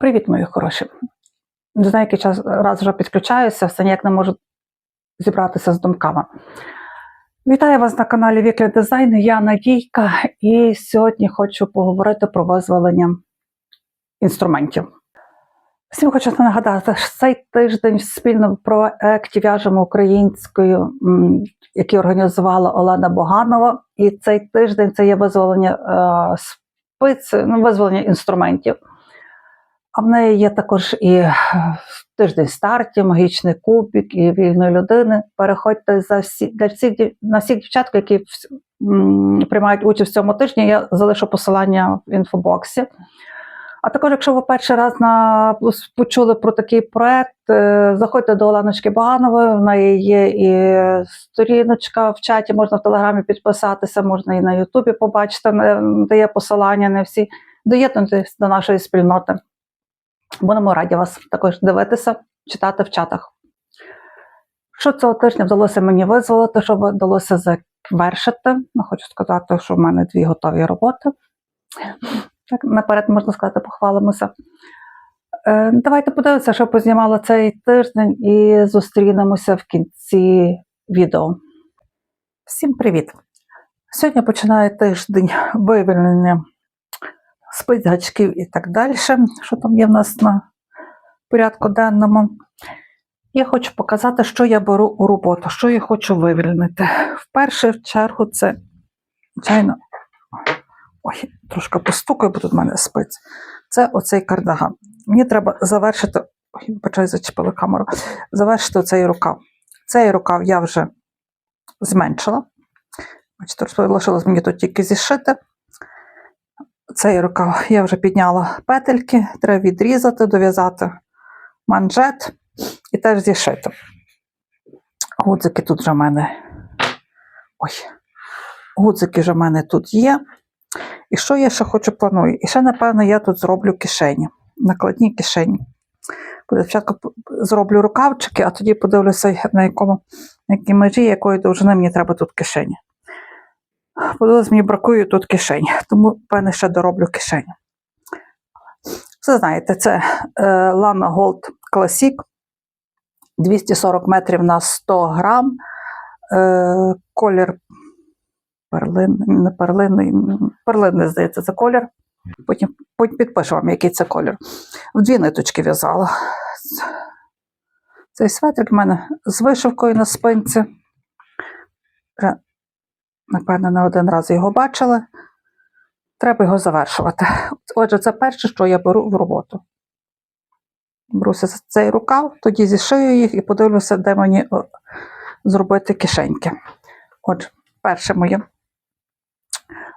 Привіт, мої хороші. Не знаю, який час раз вже підключаюся, все ніяк не можу зібратися з думками. Вітаю вас на каналі Віклі Дизайн. Я Надійка, і сьогодні хочу поговорити про визволення інструментів. Всім хочу нагадати, що цей тиждень спільно в проєкті В'яжемо українською, який організувала Олена Боганова. І цей тиждень це є визволення е, спиць, ну, визволення інструментів. А в неї є також і е, тиждень старті, магічний кубик і вільної людини. Переходьте за всі для всіх на всіх дівчаток, які приймають участь в цьому тижні. Я залишу посилання в інфобоксі. А також, якщо ви перший раз на почули про такий проект, е, заходьте до Оленочки Баганової. В неї є і сторіночка в чаті, можна в телеграмі підписатися, можна і на Ютубі побачити, де є посилання на всі. Доєднуйтесь до нашої спільноти. Будемо раді вас також дивитися, читати в чатах. Що цього тижня вдалося мені визволити, що вдалося завершити? Ну, хочу сказати, що в мене дві готові роботи. Так, наперед можна сказати, похвалимося. Е, давайте подивимося, що познімала цей тиждень, і зустрінемося в кінці відео. Всім привіт! Сьогодні починає тиждень вивільнення спиць, гачків і так далі. Що там є в нас на порядку денному? Я хочу показати, що я беру у роботу, що я хочу вивільнити. В першу чергу це, звичайно, ой, трошки постукаю, бо тут в мене спиць. Це оцей кардаган. Мені треба завершити, ой, вибачаю, зачепила камеру, завершити цей рукав. Цей рукав я вже зменшила. Бачите, лишилось мені тут тільки зішити. Цей рукав я вже підняла петельки, треба відрізати, дов'язати манжет і теж зішити. Гудзики тут вже в мене. Ой, гудзики вже в мене тут є. І що я ще хочу планую? І ще, напевно, я тут зроблю кишені, накладні кишені. Спочатку зроблю рукавчики, а тоді подивлюся, на якому на якій межі, якої довжини мені треба тут кишені. Подивилась, мені бракує тут кишень, тому, певне, ще дороблю кишені. Це знаєте, це е, Lana Gold Classic 240 метрів на 100 грам. Е, колір перлин, не перлинний, перлинний, здається, це колір. Потім, потім підпишу вам, який це колір. В дві ниточки в'язала. Цей светрик в мене з вишивкою на спинці. Напевно, не один раз його бачили. Треба його завершувати. Отже, це перше, що я беру в роботу. Беруся цей рукав, тоді зішию їх і подивлюся, де мені зробити кишеньки. Отже, перше моє.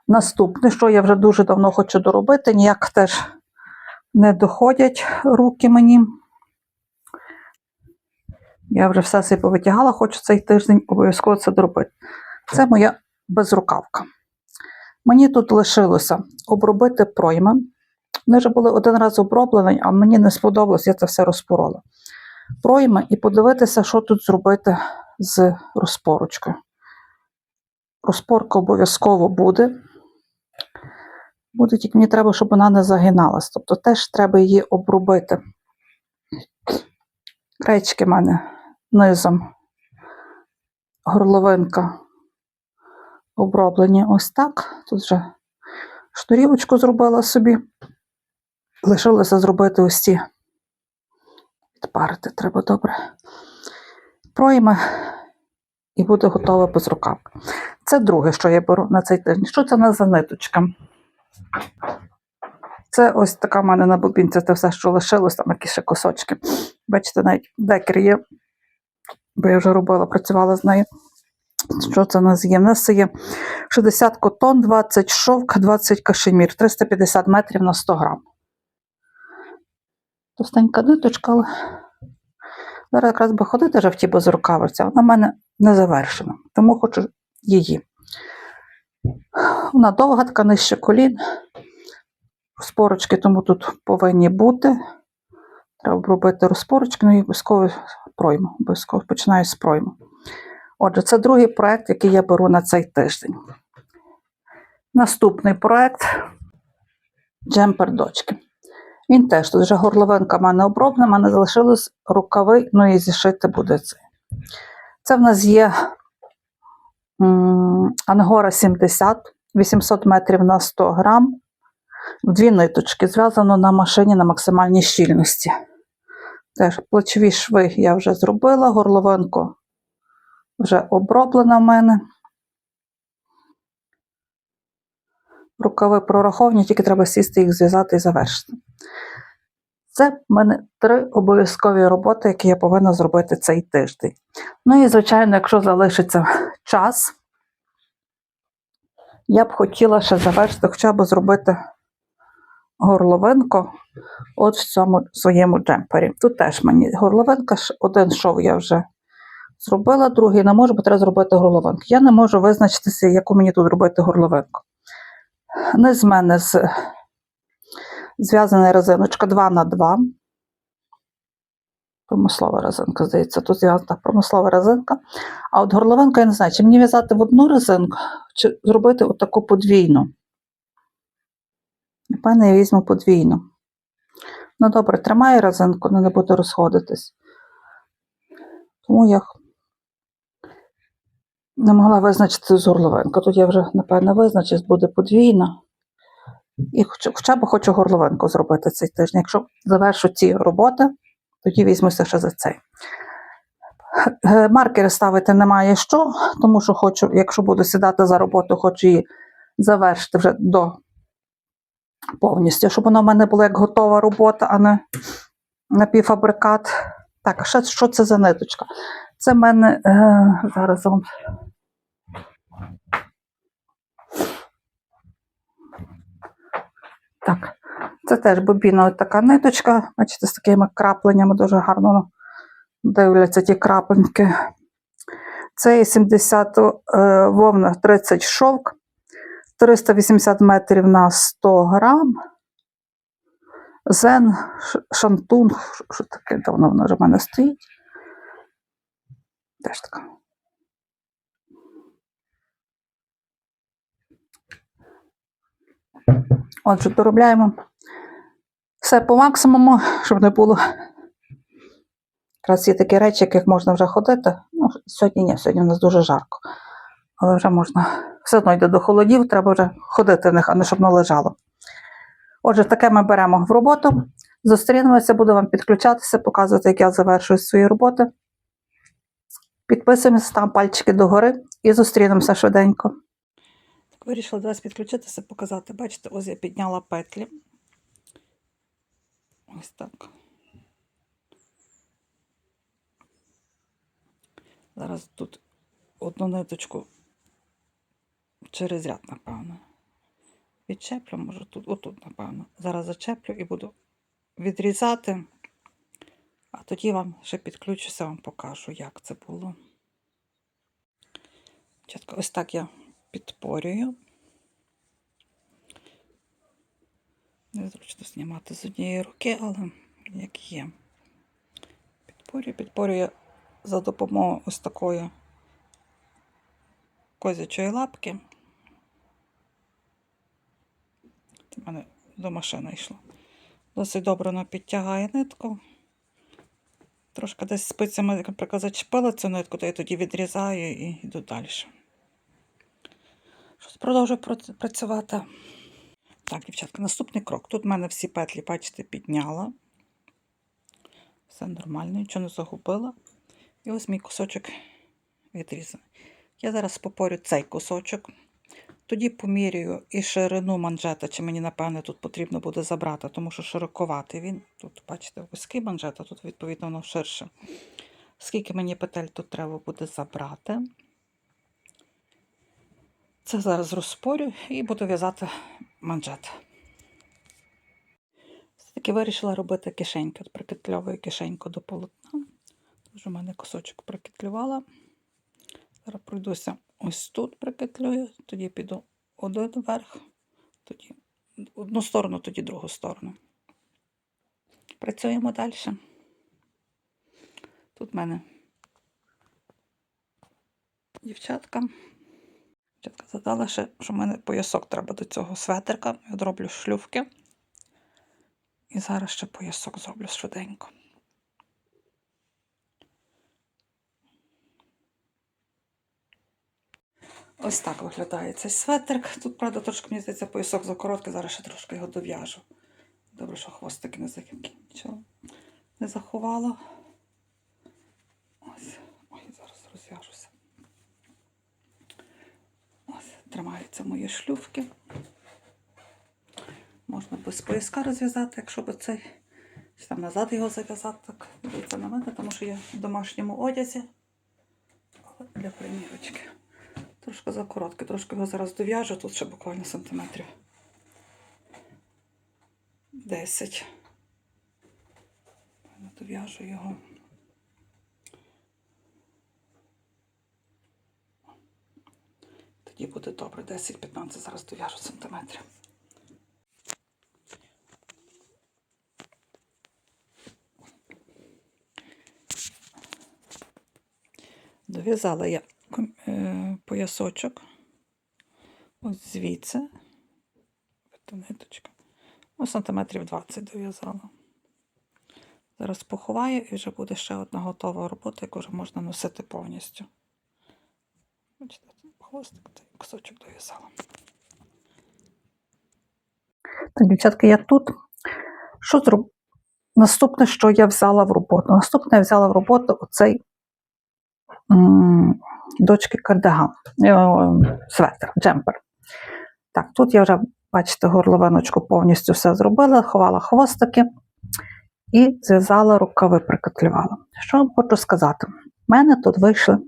Наступне, що я вже дуже давно хочу доробити, ніяк теж не доходять руки мені. Я вже все собі повитягала, хочу цей тиждень обов'язково це доробити. Це моя безрукавка. Мені тут лишилося обробити пройми. Вони вже були один раз оброблені, а мені не сподобалось, я це все розпорола. Пройми і подивитися, що тут зробити з розпорочкою. Розпорка обов'язково буде. Буде, тільки мені треба, щоб вона не загиналась. Тобто теж треба її обробити. Кречки в мене низом. Горловинка оброблені ось так. Тут вже шнурівочку зробила собі. Лишилося зробити ось ці. Відпарити треба добре. Пройме і буде готова безрукавка. Це друге, що я беру на цей тиждень. Що це в нас за ниточка? Це ось така в мене на бобінці, це все, що лишилось, там якісь ще кусочки. Бачите, навіть декер є, бо я вже робила, працювала з нею. Що це в нас є? У нас є 60 котон, 20 шовк, 20 кашемір, 350 метрів на 100 грам. Товстенька ниточка, але зараз якраз би ходити вже в ті безрукавиці, вона в мене не завершена, тому хочу її. Вона довга, така нижче колін. Розпорочки тому тут повинні бути. Треба обробити розпорочки, ну і обов'язково пройму. Обов'язково починаю з пройму. Отже, це другий проєкт, який я беру на цей тиждень. Наступний проєкт джемпер дочки. Він теж тут вже горловинка в мене оброблена, в мене залишились рукави, ну і зішити буде це. Це в нас є Ангора 70, 800 метрів на 100 грам. Дві ниточки зв'язано на машині на максимальній щільності. Теж плечові шви я вже зробила, горловинку вже оброблена в мене. Рукави прораховані, тільки треба сісти їх зв'язати і завершити. Це в мене три обов'язкові роботи, які я повинна зробити цей тиждень. Ну і, звичайно, якщо залишиться час, я б хотіла ще завершити, хоча б зробити горловинку от в цьому своєму джемпері. Тут теж мені горловинка, один шов я вже зробила, другий не можу, бо треба зробити горловинку. Я не можу визначитися, яку мені тут робити горловинку. Низ в мене з зв'язана резиночка 2 на 2 Промислова резинка, здається, тут зв'язана промислова резинка. А от горловинка, я не знаю, чи мені в'язати в одну резинку, чи зробити отаку подвійну. Напевно, я візьму подвійну. Ну, добре, тримаю резинку, але не буду розходитись. Тому я не могла визначити з горловинку. Тут я вже, напевно, визначусь, буде подвійна. І хоча, хоча б хочу горловинку зробити цей тиждень. Якщо завершу ці роботи, тоді візьмуся ще за цей. Е, Маркери ставити немає що, тому що хочу, якщо буду сідати за роботу, хочу її завершити вже до повністю, щоб вона в мене була як готова робота, а не напівфабрикат. Так, ще що це за ниточка? Це в мене е, зараз вам. Так, це теж бобіна така ниточка. Бачите, з такими крапленнями дуже гарно дивляться ті крапленьки. Це є 70 е, вовна 30 шовк, 380 метрів на 100 грам. Зен, шантун, що таке давно воно вже в мене стоїть. Теж така. Отже, доробляємо все по максимуму, щоб не було. Якраз є такі речі, яких можна вже ходити. Ну, сьогодні ні, сьогодні у нас дуже жарко. Але вже можна, все одно йде до холодів, треба вже ходити в них, а не щоб воно лежало. Отже, таке ми беремо в роботу. Зустрінемося, буду вам підключатися, показувати, як я завершую свої роботи. Підписуємося, там пальчики догори і зустрінемося швиденько. Вирішила до вас підключитися, показати. Бачите, ось я підняла петлі. Ось так. Зараз тут одну ниточку через ряд, напевно. Відчеплю, може тут, отут, напевно. Зараз зачеплю і буду відрізати, а тоді вам ще підключуся, вам покажу, як це було. Ось так я підпорюю. Незручно знімати з однієї руки, але як є. Підпорюю, підпорюю за допомогою ось такої козячої лапки. Це в мене до машини йшло. Досить добре воно підтягає нитку. Трошки десь спицями, наприклад, зачепила цю нитку, то я тоді відрізаю і йду далі. Щось продовжую працювати. Так, дівчатка, наступний крок. Тут в мене всі петлі, бачите, підняла. Все нормально, нічого не загубила. І ось мій кусочок відрізаний. Я зараз попорю цей кусочок. Тоді поміряю і ширину манжета, чи мені, напевне, тут потрібно буде забрати, тому що широковатий він. Тут, бачите, вузький манжет, а тут, відповідно, воно ширше. Скільки мені петель тут треба буде забрати. Це зараз розпорю і буду в'язати манжет. Все-таки вирішила робити кишеньки. От прикитльовую кишеньку до полотна. Тож у мене кусочок прикитлювала. Зараз пройдуся ось тут прикитлюю, тоді піду один вверх, тоді одну сторону, тоді другу сторону. Працюємо далі. Тут в мене дівчатка. Дівчатка задала ще, що в мене поясок треба до цього светрика. Я зроблю шлювки. І зараз ще поясок зроблю швиденько. Ось так виглядає цей светрик. Тут, правда, трошки мені здається, поясок закороткий, зараз ще трошки його дов'яжу. Добре, що хвостики не закінчила. Не заховала. Ось. Ой, зараз розв'яжуся. Ось, шлювки. Можна без пояска розв'язати, якщо би цей там назад його зав'язати, так дивіться на мене, тому що я в домашньому одязі. Але для примірочки. Трошки закоротке, трошки його зараз дов'яжу, тут ще буквально сантиметрів 10. Дов'яжу його. Тоді буде добре, 10-15 зараз дов'яжу сантиметрів. Дов'язала я е, поясочок. Ось звідси. Ниточка. Ну, сантиметрів 20 дов'язала. Зараз поховаю і вже буде ще одна готова робота, яку вже можна носити повністю. Бачите, хвостик та кусочок дов'язала. Так, дівчатки, я тут. Що зроб... Наступне, що я взяла в роботу? Наступне я взяла в роботу оцей м, дочки кардиган, е, светр, джемпер. Так, тут я вже, бачите, горловиночку повністю все зробила, ховала хвостики і зв'язала рукави, прикотлювала. Що вам хочу сказати? У мене тут вийшла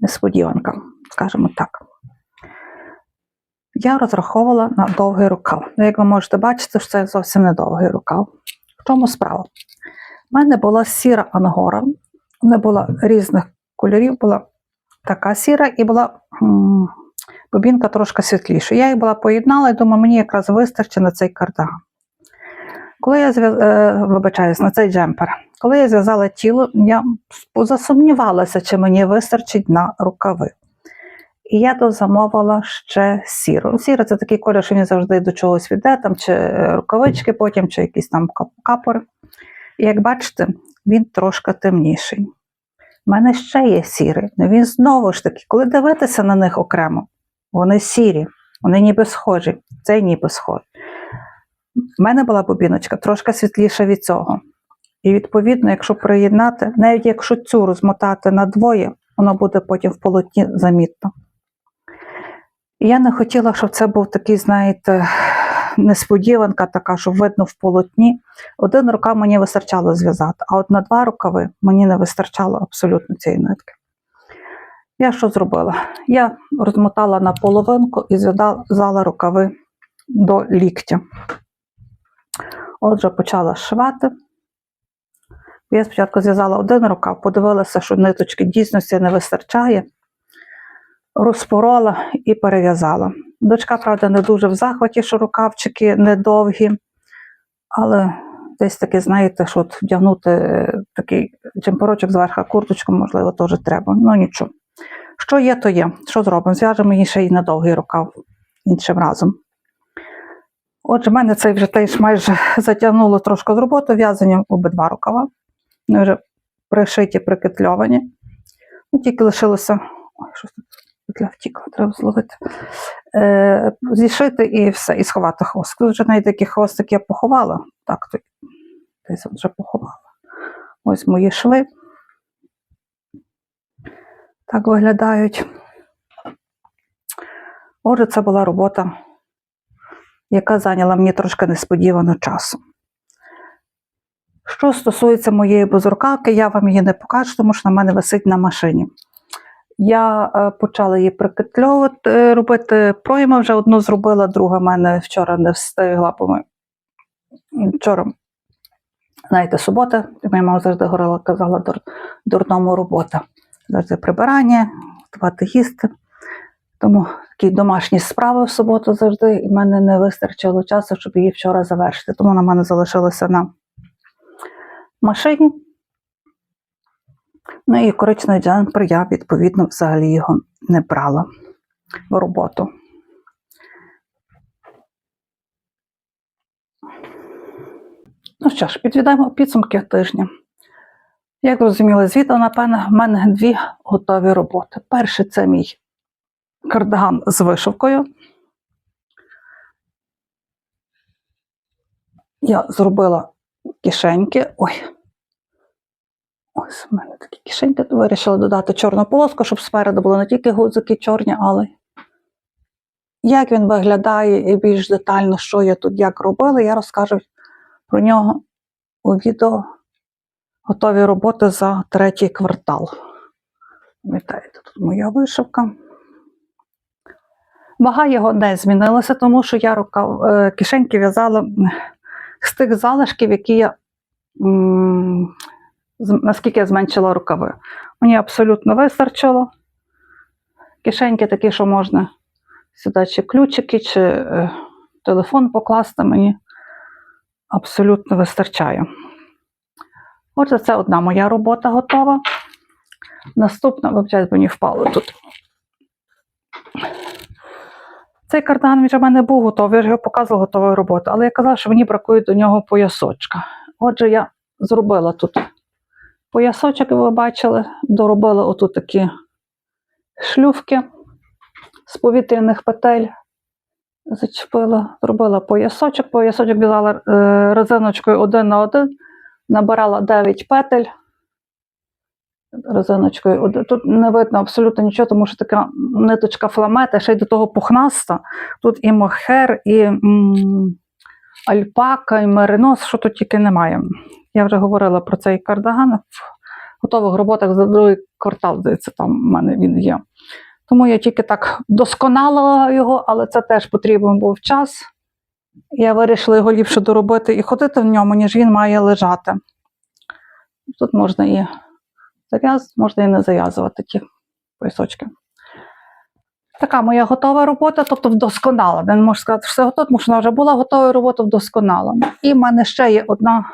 несподіванка, скажімо так. Я розраховувала на довгий рукав. Ну, Як ви можете бачити, що це зовсім не довгий рукав. В чому справа? У мене була сіра ангора, вона була різних кольорів, була така сіра і була бобінка трошки світліша. Я їх була поєднала і думаю, мені якраз вистачить на цей кардиган. Коли я зв'яз... е, вибачаюсь, на цей джемпер, коли я зв'язала тіло, я засумнівалася, чи мені вистачить на рукави. І я дозамовила ще сіру. Сіра це такий колір, що він завжди до чогось віде, там чи е, рукавички потім, чи якісь там кап- капори. І як бачите, він трошки темніший. У мене ще є сірий, але він знову ж таки, коли дивитися на них окремо, вони сірі, вони ніби схожі, цей ніби схожий. У мене була бобіночка трошки світліша від цього. І відповідно, якщо приєднати, навіть якщо цю розмотати на двоє, воно буде потім в полотні замітно. І я не хотіла, щоб це був такий, знаєте, несподіванка така, що видно в полотні. Один рукав мені вистачало зв'язати, а от на два рукави мені не вистачало абсолютно цієї нитки. Я що зробила? Я розмотала на половинку і зв'язала рукави до ліктя. Отже, почала шивати. Я спочатку зв'язала один рукав, подивилася, що ниточки дійсності не вистачає, розпорола і перев'язала. Дочка, правда, не дуже в захваті, що рукавчики недовгі, але десь таки, знаєте, що от вдягнути е, такий джемперочок зверху, курточку, можливо, теж треба. Ну нічого. Що є, то є. Що зробимо? Зв'яжемо її ще й на довгий рукав іншим разом. Отже, мене цей вже теж майже затягнуло трошки з роботи в'язанням обидва рукава. Вони вже пришиті, прикитльовані. Ну, тільки лишилося. Ой, щось тут петля втікла, треба зловити. Е, зішити і все, і сховати хвост. Тут вже навіть такі хвостики я поховала. Так, то десь вже поховала. Ось мої шви. Так виглядають. Отже, це була робота, яка зайняла мені трошки несподівано часу. Що стосується моєї безрукавки, я вам її не покажу, тому що на мене висить на машині. Я е, почала її прикитльовувати, е, робити пройми, вже одну зробила, друга в мене вчора не встигла, бо ми вчора, знаєте, субота, моя мама завжди говорила, казала, дур, дурному робота. Завжди прибирання, готувати їсти. Тому такі домашні справи в суботу завжди, і в мене не вистачило часу, щоб її вчора завершити. Тому на мене залишилося на машині. Ну і коричневий джемпер я, відповідно, взагалі його не брала в роботу. Ну що ж, підведемо підсумки тижня. Як зрозуміли з відео, напевно, в мене дві готові роботи. Перший це мій кардиган з вишивкою. Я зробила кишеньки. Ой. Ось у мене такі кишеньки. Вирішила додати чорну полоску, щоб спереду було не тільки гудзики чорні, але як він виглядає і більш детально, що я тут як робила, я розкажу про нього у відео готові роботи за третій квартал. Пам'ятаєте, тут моя вишивка. Вага його не змінилася, тому що я рукав, е, кишеньки в'язала з тих залишків, які я наскільки я зменшила рукави. Мені абсолютно вистачило. Кишеньки такі, що можна сюди чи ключики, чи е, телефон покласти, мені абсолютно вистачає. Отже, це одна моя робота готова. Наступна, вибачайте, мені впало тут. Цей кардиган в мене був готовий, я ж його показувала готовою роботою, але я казала, що мені бракує до нього поясочка. Отже, я зробила тут поясочок, ви бачили, доробила отут такі шлювки з повітряних петель. Зачепила, зробила поясочок, поясочок в'язала е, резиночкою один на один, набирала 9 петель. Резиночкою. Тут не видно абсолютно нічого, тому що така ниточка фламета, ще й до того пухнаста. Тут і мохер, і м, альпака, і меринос, що тут тільки немає. Я вже говорила про цей кардиган. В готових роботах за другий квартал, здається, там в мене він є. Тому я тільки так досконалила його, але це теж потрібен був час. Я вирішила його ліпше доробити і ходити в ньому, ніж він має лежати. Тут можна і зав'яз, можна і не зав'язувати ті поясочки. Така моя готова робота, тобто вдосконала. Не можу сказати, що все готово, тому що вона вже була готова робота вдосконала. І в мене ще є одна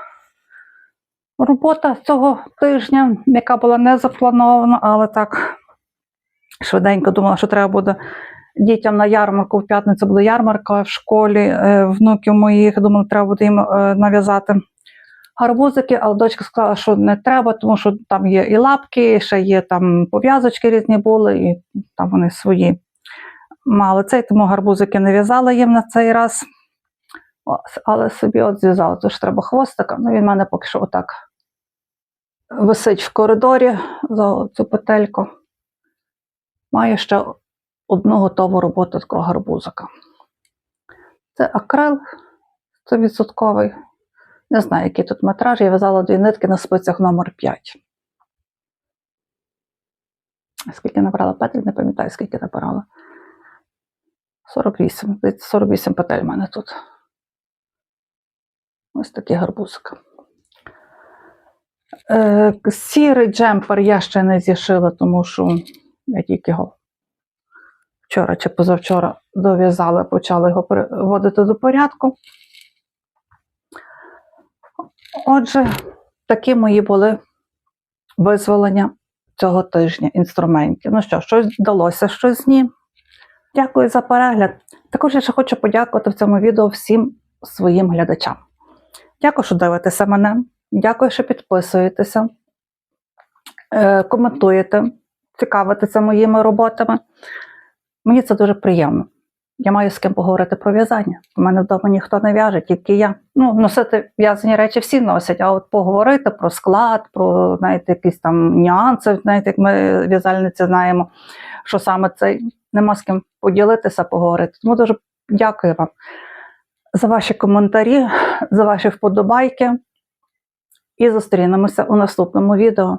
робота цього тижня, яка була не запланована, але так швиденько думала, що треба буде дітям на ярмарку. В п'ятницю буде ярмарка в школі е, внуків моїх. Думала, треба буде їм е, нав'язати гарбузики, але дочка сказала, що не треба, тому що там є і лапки, ще є там пов'язочки різні були, і там вони свої мали цей, тому гарбузики не в'язала їм на цей раз. Але собі от зв'язала, тож треба хвостика. Ну, він в мене поки що отак висить в коридорі за цю петельку. Маю ще одну готову роботу такого гарбузика. Це акрил 100%. Не знаю, який тут метраж. Я в'язала дві нитки на спицях номер 5. Скільки набрала петель, не пам'ятаю, скільки набирала. 48. 48 петель в мене тут. Ось такий гарбузик. Е, сірий джемпер я ще не зішила, тому що я тільки його вчора чи позавчора дов'язала, почала його приводити до порядку. Отже, такі мої були визволення цього тижня інструментів. Ну що, щось вдалося, щось ні. Дякую за перегляд. Також я ще хочу подякувати в цьому відео всім своїм глядачам. Дякую, що дивитеся мене. Дякую, що підписуєтеся, е, коментуєте, цікавитеся моїми роботами. Мені це дуже приємно. Я маю з ким поговорити про в'язання. У мене вдома ніхто не в'яже, тільки я. Ну, носити в'язані речі всі носять, а от поговорити про склад, про знаєте, якісь там нюанси, знаєте, як ми в'язальниці знаємо, що саме це нема з ким поділитися, поговорити. Тому дуже дякую вам за ваші коментарі, за ваші вподобайки. І зустрінемося у наступному відео.